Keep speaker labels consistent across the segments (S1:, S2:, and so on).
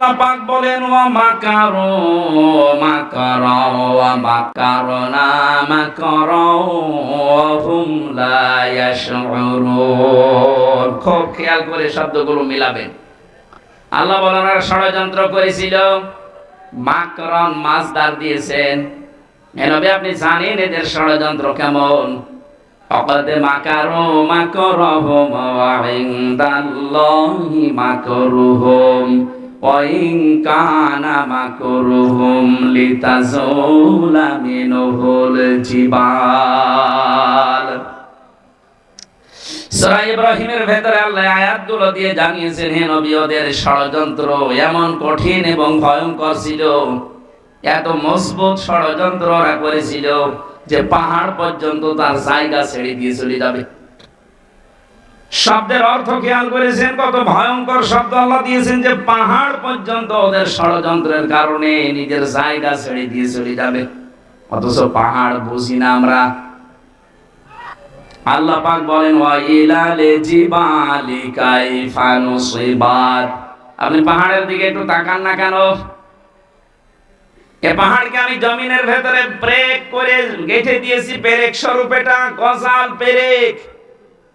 S1: পাক বলেন, ওয়া মাকারু, মাকারা মাকারনা মাকারা হুম খুব খেয়াল করে শব্দগুলো মিলাবেন আল্লাহ বলেন ওরা ষড়যন্ত্র করেছিল। মাকরন মাছদার দিয়েছেন। এনবে আপনি জানেন এদের ষড়যন্ত্র কেমন? অকদ মাকারু, মাকরহুম, ওয়া ইনদাল্লাহি মাকরুহুম। وإن كان مكرهم لتزول منه الجبال সূরা ইব্রাহিমের ভেতরে আল্লাহ আয়াতগুলো দিয়ে জানিয়েছেন হে নবী ওদের ষড়যন্ত্র এমন কঠিন এবং ভয়ঙ্কর ছিল এত মজবুত ষড়যন্ত্র ওরা করেছিল যে পাহাড় পর্যন্ত তার জায়গা ছেড়ে দিয়ে চলে যাবে শব্দের অর্থ খেয়াল করেছেন, কত ভয়ঙ্কর শব্দ আল্লাহ দিয়েছেন যে পাহাড় পর্যন্ত ওদের ষড়যন্ত্রের কারণে নিজের জায়গা ছেড়ে দিয়ে চলে যাবে। অথচ পাহাড় বুঝি না আমরা। আল্লাহ পাক বলেন আপনি পাহাড়ের দিকে একটু তাকান না কেন? এ পাহাড়কে আমি জমিনের ভেতরে ব্রেক করে গেঁথে দিয়েছি, পেরেক স্বরূপ এটা গজাল পেরেক।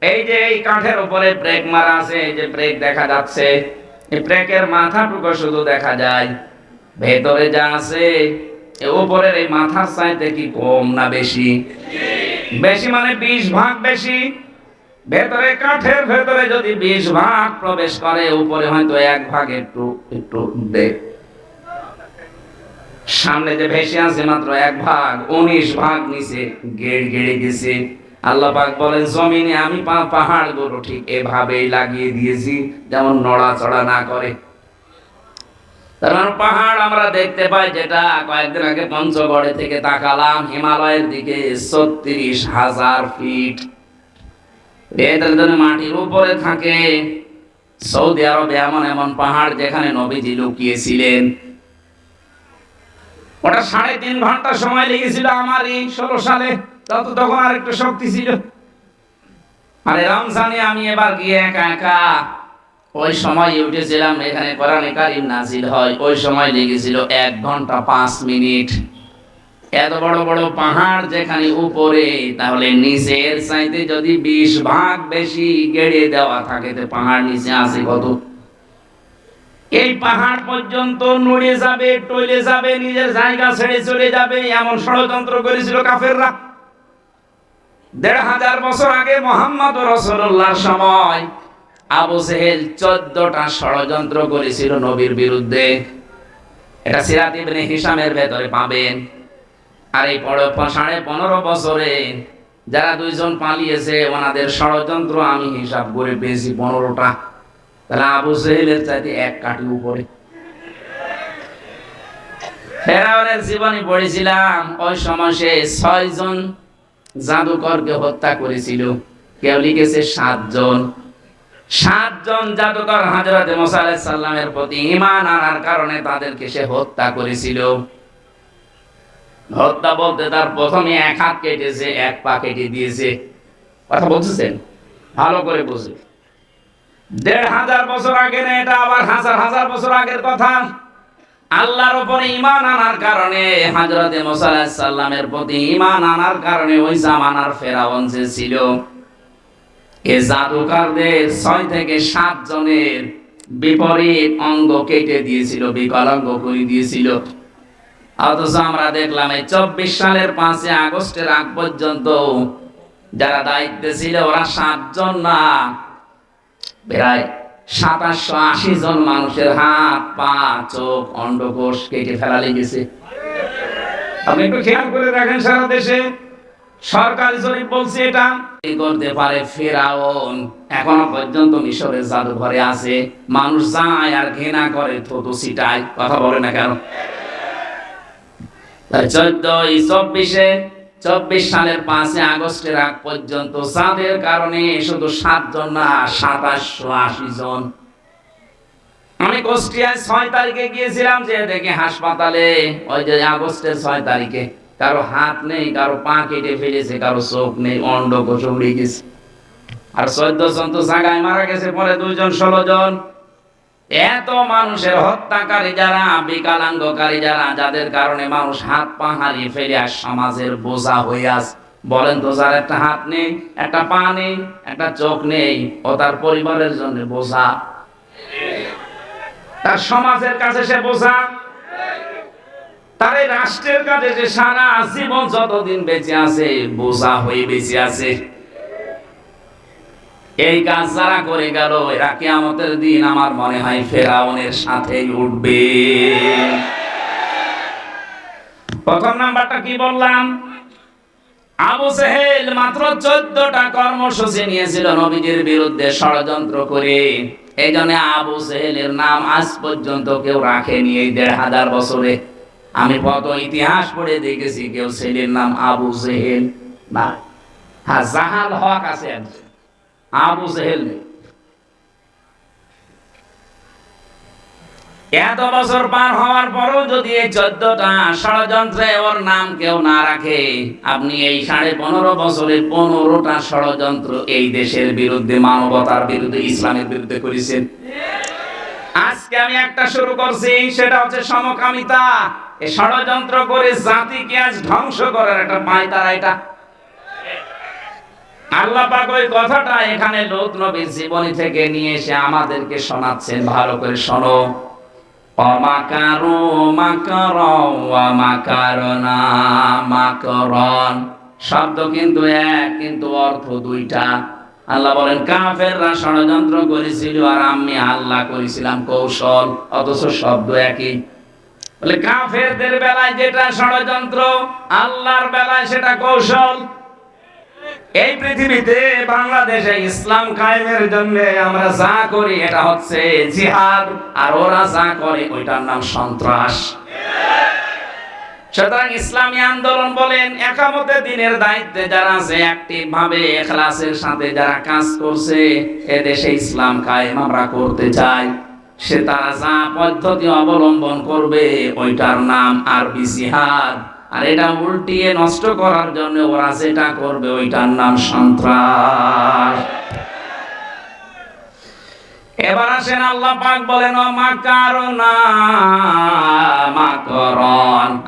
S1: এই যে এই কাঠের উপরে ব্রেক মারা আছে, এই যে ব্রেক দেখা যাচ্ছে, এই ব্রেকের মাথাটুকু শুধু দেখা যায়। ভেতরে যা আছে উপরের এই মাথার চাইতে কি কম না বেশি? বেশি মানে বিশ ভাগ বেশি। ভেতরে কাঠের ভেতরে যদি বিশ ভাগ প্রবেশ করে, উপরে হয়তো এক ভাগ একটু একটু সামনে যে ভেসে আছে মাত্র এক ভাগ, উনিশ ভাগ নিচে গেড় গেড়ে গেছে। আল্লাহ পাক বলেন, জমিনে আমি পাহাড়গুলো ঠিক এভাবেই লাগিয়ে দিয়েছি, যেমন নড়াচড়া না করে। তার মানে পাহাড় আমরা দেখতে পাই যেটা কয়েকদিন আগে পঞ্চগড়ে থেকে তাকালাম, হিমালয়ের দিকে ছত্রিশ হাজার ফিট। এদের মাটির উপরে থাকে। সৌদি আরবে এমন এমন পাহাড় যেখানে নবীজি লুকিয়েছিলেন। ওটা সাড়ে তিন ঘণ্টা সময় লেগেছিল আমার এই ষোলো সালে। তত তখন আর একটু শক্তি ছিল। আরে রমজানে আমি এবার গিয়ে একা একা ওই সময় উঠেছিলাম, এখানে কারিম নাজিল হয়। ওই সময় লেগেছিল এক ঘণ্টা পাঁচ মিনিট। এত বড় বড় পাহাড় যেখানে উপরে, তাহলে নিচের চাইতে যদি বিশ ভাগ বেশি গেড়ে দেওয়া থাকে, তো পাহাড় নিচে আছে কত? এই পাহাড় পর্যন্ত নড়ে যাবে, টলে যাবে, নিজের জায়গা ছেড়ে চলে যাবে, এমন ষড়যন্ত্র করেছিল কাফেররা। দেড় হাজার বছর আগে মোহাম্মদ রসুল্লাহর সময় আবু সেহেল চোদ্দটা ষড়যন্ত্র করেছিল নবীর বিরুদ্ধে। এটা সিরাত ইবনে হিসামের ভেতরে পাবেন। আর এই সাড়ে পনেরো বছরে যারা দুইজন পালিয়েছে, ওনাদের ষড়যন্ত্র আমি হিসাব করে পেয়েছি পনেরোটা। তাহলে আবু সেহেলের চাইতে এক কাটি উপরে। ফেরাউনের জীবনে পড়েছিলাম, ওই সময় সে ছয় জন জাদুকরকে হত্যা করেছিল। কেউ লিখেছে সাতজন। সাতজন জাদুকর হাজরত মোসা সালামের প্রতি ঈমান আনার কারণে তাদেরকে সে হত্যা করেছিল। হত্যা বলতে তার প্রথমে এক হাত কেটেছে, এক পা কেটে দিয়েছে। কথা বলতেছেন? ভালো করে বুঝে দেড় হাজার বছর আগে না, এটা আবার হাজার হাজার বছর আগের কথা। আল্লাহর উপরে ইমান আনার কারণে হাজরতে মুসা আলাইহিস সালামের প্রতি ইমান আনার কারণে ওই জামানার ফেরাউন যে ছিল, এ জাদুকারদের ছয় থেকে সাত জনের বিপরীত অঙ্গ কেটে দিয়েছিল বিকলাঙ্গ করে দিয়েছিল। অথচ আমরা দেখলাম এই চব্বিশ সালের পাঁচে আগস্টের আগ পর্যন্ত যারা দায়িত্বে ছিল ওরা সাতজন না, প্রায় সাতাশশো আশি জন মানুষের হাত পা চোখ অন্ডকোষ কেটে ফেলা লেগেছে আপনি একটু খেয়াল করে রাখেন সারা দেশে। সরকারি জরিপ বলছে এটা। করতে পারে ফেরাউন। এখনও পর্যন্ত মিশরের জাদুঘরে আছে। মানুষ যায় আর ঘৃণা করে থতু কথা বলে না কেন? চোদ্দ চব্বিশে চব্বিশ সালের পাঁচই আগস্টের আগ পর্যন্ত যাদের কারণে শুধু সাতজন না, সাতাশশো আশি জন। আমি কুষ্টিয়ায় ছয় তারিখে গিয়েছিলাম যে দেখে হাসপাতালে, ওই যে আগস্টের ছয় তারিখে। কারও হাত নেই, কারও পা কেটে ফেলেছে, কারও চোখ নেই অন্ড কোষ উড়ে গেছে। আর চোদ্দ জন তো জায়গায় মারা গেছে, পরে দুইজন, ষোলো জন। এত মানুষের হত্যাকারী যারা, বিকালাঙ্গকারী যারা, যাদের কারণে মানুষ হাত পা হারিয়ে ফেলে আর সমাজের বোঝা হয়ে আস। বলেন তো, যার একটা হাত নেই, একটা পা নেই, একটা চোখ নেই, ও তার পরিবারের জন্য বোঝা। তার সমাজের কাছে সে বোঝা। তার রাষ্ট্রের কাছে যে সারা জীবন যতদিন বেঁচে আছে, বোঝা হয়ে বেঁচে আছে। এই কাজ যারা করে গেল, এরা কেয়ামতের দিন আমার মনে হয় ফেরাউনের সাথে উঠবে। প্রথম নাম্বারটা কি বললাম? আবু সেহেল মাত্র চোদ্দটা কর্মসূচি নিয়েছিল নবীজির বিরুদ্ধে ষড়যন্ত্র করে। এই জন্য আবু সেহেলের নাম আজ পর্যন্ত কেউ রাখেনি এই দেড় হাজার বছরে। আমি কত ইতিহাস পড়ে দেখেছি, কেউ ছেলের নাম আবু সেহেল। না হ্যাঁ জাহাল হক আছে একজন। আবু নেই এত বছর পার হওয়ার পরও যদি এই চোদ্দটা ষড়যন্ত্রে ওর নাম কেউ না রাখে, আপনি এই সাড়ে পনেরো বছরে পনেরোটা ষড়যন্ত্র এই দেশের বিরুদ্ধে, মানবতার বিরুদ্ধে, ইসলামের বিরুদ্ধে করেছেন। আজকে আমি একটা শুরু করছি, সেটা হচ্ছে সমকামিতা। এই ষড়যন্ত্র করে জাতিকে আজ ধ্বংস করার একটা পায় তারা এটা। আল্লাহ ওই কথাটা এখানে লোক নবীর জীবনী থেকে নিয়ে এসে আমাদেরকে শোনাচ্ছেন। ভালো করে শোনো। অমাকারু মাকর মাকারনা মাকরন। শব্দ কিন্তু এক, কিন্তু অর্থ দুইটা। আল্লাহ বলেন, কাফেররা ষড়যন্ত্র করেছিল আর আমি আল্লাহ করেছিলাম কৌশল, অথচ শব্দ একই। বলে, কাফেরদের বেলায় যেটা ষড়যন্ত্র, আল্লাহর বেলায় সেটা কৌশল এই পৃথিবীতে বাংলাদেশে ইসলাম কায়েমের জন্য আমরা যা করি, এটা হচ্ছে জিহাদ, আর ওরা যা করে, ওইটার নাম সন্ত্রাস। সুতরাং ইসলামী আন্দোলন বলেন একামতে দিনের দায়িত্বে যারা আছে অ্যাক্টিভ ভাবে এখলাসের সাথে যারা কাজ করছে এ দেশে ইসলাম কায়েম আমরা করতে চাই। সে তারা যা পদ্ধতি অবলম্বন করবে, ওইটার নাম আরবি জিহাদ। আর এটা উল্টিয়ে নষ্ট করার জন্য ওরা যেটা করবে ওইটার নাম সন্ত্রাস। এবার আসেন আল্লাহ পাক বলেন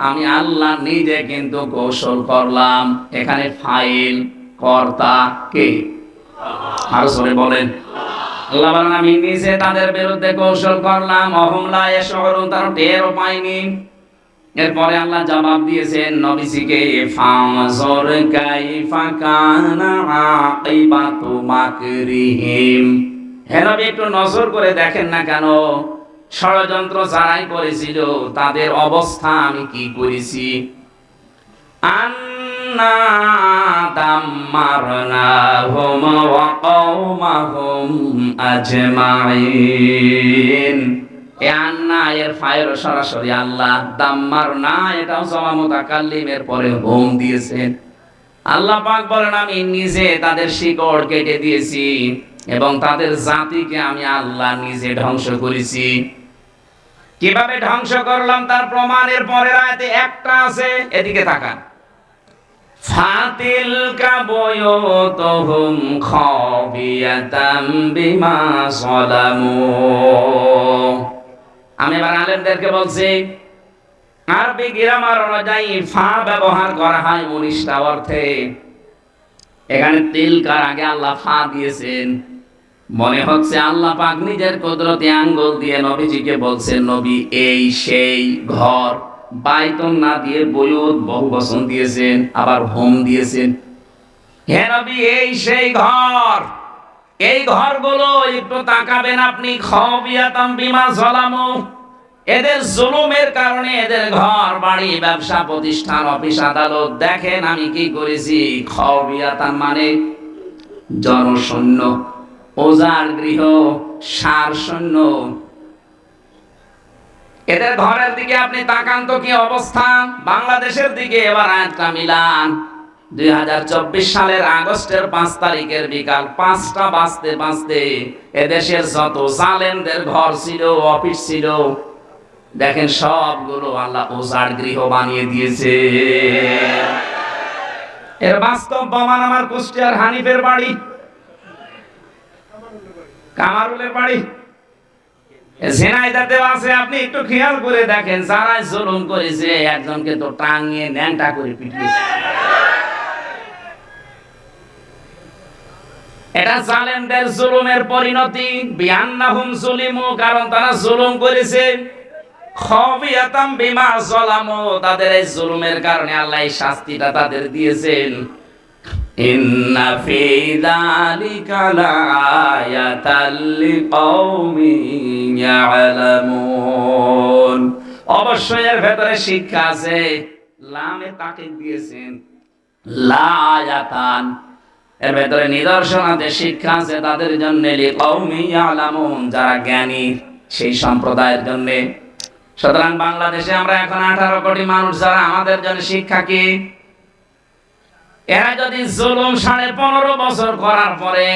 S1: আমি আল্লাহ নিজে কিন্তু কৌশল করলাম। এখানে ফাইল, কর্তা কে? আর বলেন। আল্লাহ বলেন, আমি নিজে তাদের বিরুদ্ধে কৌশল করলাম। অহমলা এ শহর তার টেরও পাইনি। এরপরে আল্লাহ জবাব দিয়েছেন, নবীজিকে ফামজর কাইফা কানা আকিবাতু মাকরিহিম। হে নবী, একটু নজর করে দেখেন না কেন? ষড়যন্ত্র যারাই করেছিল, তাদের অবস্থা আমি কি করেছি? আন্না দাম্মারনাহুম ওয়া কওমাহুম আজমাইন। আন্না এর সরাসরি আল্লাহ দাম্মার না, এটাও পরে আল্লাহ আমি নিজে তাদের শিকড় কেটে দিয়েছি এবং তাদের জাতিকে আমি আল্লাহ নিজে ধ্বংস করেছি। কীভাবে ধ্বংস করলাম তার প্রমাণের পরের আয়াতে একটা আছে, এদিকে তাকান। ফাতিল আমি এবার আলেমদেরকে বলছি, আরবি গ্রামার অনুযায়ী ফা ব্যবহার করা হয় উনিশটা অর্থে। এখানে তিলকার আগে আল্লাহ ফা দিয়েছেন। মনে হচ্ছে আল্লাহ পাক নিজের কুদরতি আঙ্গুল দিয়ে নবীজিকে বলছেন, নবী, এই সেই ঘর বাইতন না দিয়ে বয়ুত বহু বচন দিয়েছেন, আবার হোম দিয়েছেন। হে নবী, এই সেই ঘর এই ঘরগুলো একটু তাকাবেন আপনি এদের জুলুমের কারণে এদের ঘর, বাড়ি, ব্যবসা, প্রতিষ্ঠান, অফিস, আদালত, দেখেন আমি কি করেছি। খবিয়াতাম মানে জনশূন্য, ওজার গৃহ সার শূন্য এদের ঘরের দিকে আপনি তাকান তো কি অবস্থান বাংলাদেশের দিকে এবার আয়াতটা মিলান। দুই হাজার চব্বিশ সালের আগস্টের তারিখের বিকাল বাজতে বাজতে এদেশের যত জালেমদের ঘর ছিল, অফিস ছিল, দেখেন সবগুলো আল্লাহ গৃহ বানিয়ে দিয়েছে। এর বাস্তব আমার কুষ্টিয়ার হানিফের বাড়ি, কামারুলের বাড়ি। আপনি একটু খেয়াল করে দেখেন যারা জুলুম করেছে, একজনকে তো টাঙিয়ে ন্যাংটা করে পিটিয়েছে। এটা জালেমদের জুলুমের পরিণতি। বিয়ান্নাহুম জুলিমু, কারণ তারা জুলুম করেছে। খবিয়াতাম বিমা জলামু, তাদের এই জুলুমের কারণে আল্লাহ এই শাস্তিটা তাদের দিয়েছেন। ইন্না ফি যালিকা লাআয়াতাল লিকাউমিন ইয়ালামুন। অবশ্যই এর ভেতরে শিক্ষা আছে। লামে তাকে দিয়েছেন। লা আয়াতান এর ভেতরে নিদর্শন আছে, শিক্ষা আছে তাদের জন্য যারা জ্ঞানী সেই সম্প্রদায়ের জন্য। সুতরাং বাংলাদেশে আমরা এখন আঠারো কোটি মানুষ, যারা আমাদের জন্য শিক্ষা কি? এরা যদি জুলুম সাড়ে পনেরো বছর করার পরে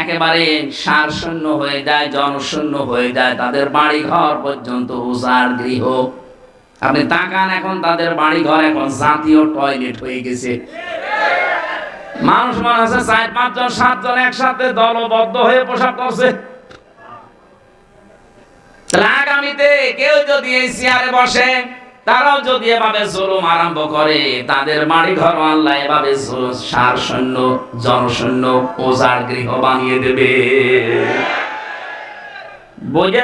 S1: একেবারে সার শূন্য হয়ে যায়, জনশূন্য হয়ে যায়, তাদের বাড়ি ঘর পর্যন্ত উজার গৃহ। আপনি তাকান এখন, তাদের বাড়ি ঘর এখন জাতীয় টয়লেট হয়ে গেছে। মানুষ মনে আছে চার পাঁচজন, সাতজন একসাথে দলবদ্ধ হয়ে পোশাক করছে। আগামীতে কেউ যদি এই চেয়ারে বসে, তারাও যদি এভাবে জুলুম আরম্ভ করে, তাদের বাড়ি ঘর আল্লাহ এভাবে সার শূন্য জনশূন্য, ওজার গৃহ বানিয়ে দেবে। বুঝে